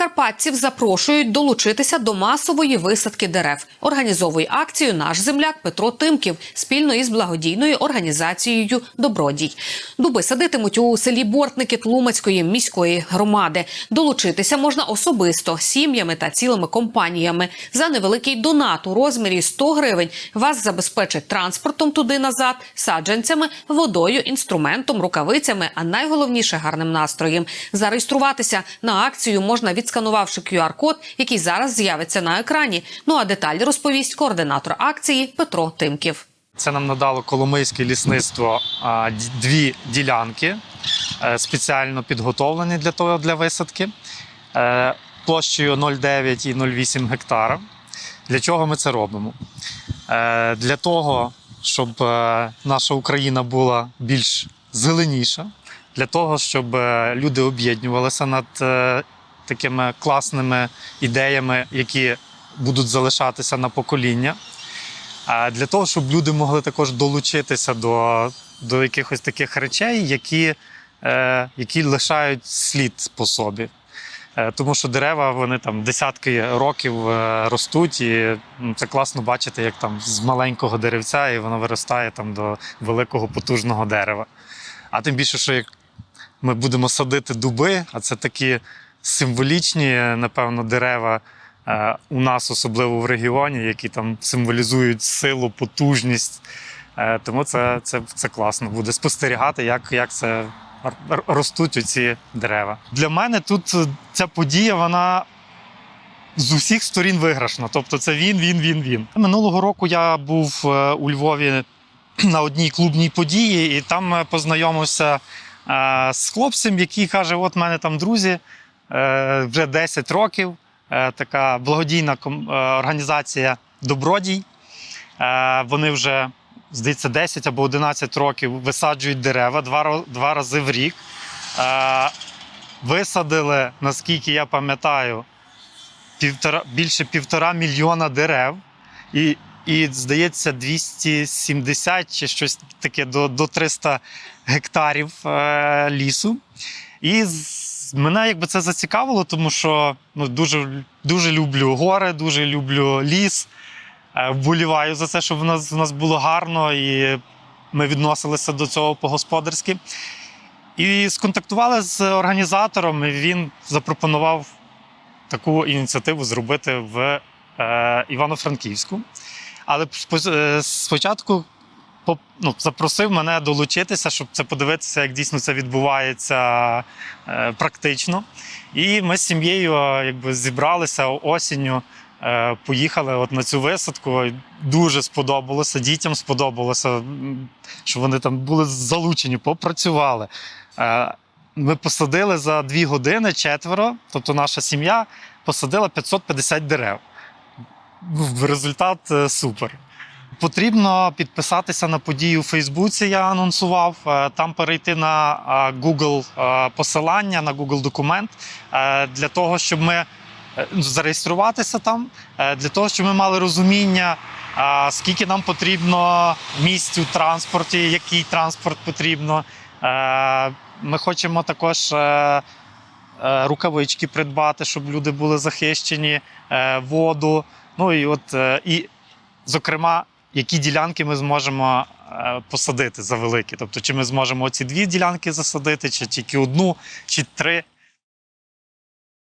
Прикарпатців запрошують долучитися до масової висадки дерев. Організовує акцію наш земляк Петро Тимків спільно із благодійною організацією Добродій. Дуби садитимуть у селі Бортники Тлумацької міської громади. Долучитися можна особисто сім'ями та цілими компаніями. За невеликий донат у розмірі 100 гривень вас забезпечать транспортом туди назад, саджанцями, водою, інструментом, рукавицями, а найголовніше гарним настроєм. Зареєструватися на акцію можна відсканувавши QR-код, який зараз з'явиться на екрані. Ну а деталі розповість координатор акції Петро Тимків. Це нам надало Коломийське лісництво дві ділянки, е, спеціально підготовлені для того для висадки, е, площею 0,9 і 0,8 гектара. Для чого ми це робимо? Е, Для того, щоб наша Україна була більш зеленіша, для того, щоб люди об'єднувалися над такими класними ідеями, які будуть залишатися на покоління. Для того, щоб люди могли також долучитися до, до якихось таких речей, які, е, які лишають слід по собі. Е, тому що дерева вони там десятки років е, ростуть, і ну, це класно бачити, як там з маленького деревця і воно виростає там до великого потужного дерева. А тим більше, що як ми будемо садити дуби, а це такі символічні, напевно, дерева е, у нас, особливо в регіоні, які там символізують силу, потужність. Е, Тому це, це, це класно буде спостерігати, як, як це ростуть оці дерева. Для мене тут е, ця подія, вона. З усіх сторін виграшна. Тобто це він, він, він, він. Минулого року я був у Львові на одній клубній події, і там познайомився з хлопцем, який каже: От мене там друзі вже 10 років. е, Така благодійна е, організація Добродій. Е, Вони вже, здається, 10 або 11 років висаджують дерева два, два рази в рік. Е, Висадили, наскільки я пам'ятаю, півтора, більше півтора мільйона дерев. І, і здається, 270 чи щось таке до, до 300 гектарів е, лісу. І мене якби це зацікавило, тому що ну, дуже, дуже люблю гори, дуже люблю ліс. Е, вболіваю за це, щоб в нас, в нас було гарно і ми відносилися до цього по-господарськи. І сконтактували з організатором, і він запропонував таку ініціативу зробити в е, Івано-Франківську. Але е, спочатку ну, запросив мене долучитися, щоб це подивитися, як дійсно це відбувається е, практично. І ми з сім'єю е, якби, зібралися осінню, е, поїхали от на цю висадку. Дуже сподобалося, дітям сподобалося, що вони там були залучені, попрацювали. Ми посадили за дві години четверо, тобто наша сім'я посадила 550 дерев. Ну, Результат супер. Потрібно підписатися на подію у Фейсбуці. Я анонсував. Е, Там перейти на е, Google е, посилання, на Google документ для того, щоб ми зареєструватися там, для того, щоб ми мали розуміння, скільки нам потрібно місць у транспорті, який транспорт потрібно. Ми хочемо також. Рукавички придбати, щоб люди були захищені, воду. Ну і от і, зокрема, які ділянки ми зможемо е, посадити за великі. Тобто, чи ми зможемо ці дві ділянки засадити, чи тільки одну, чи три.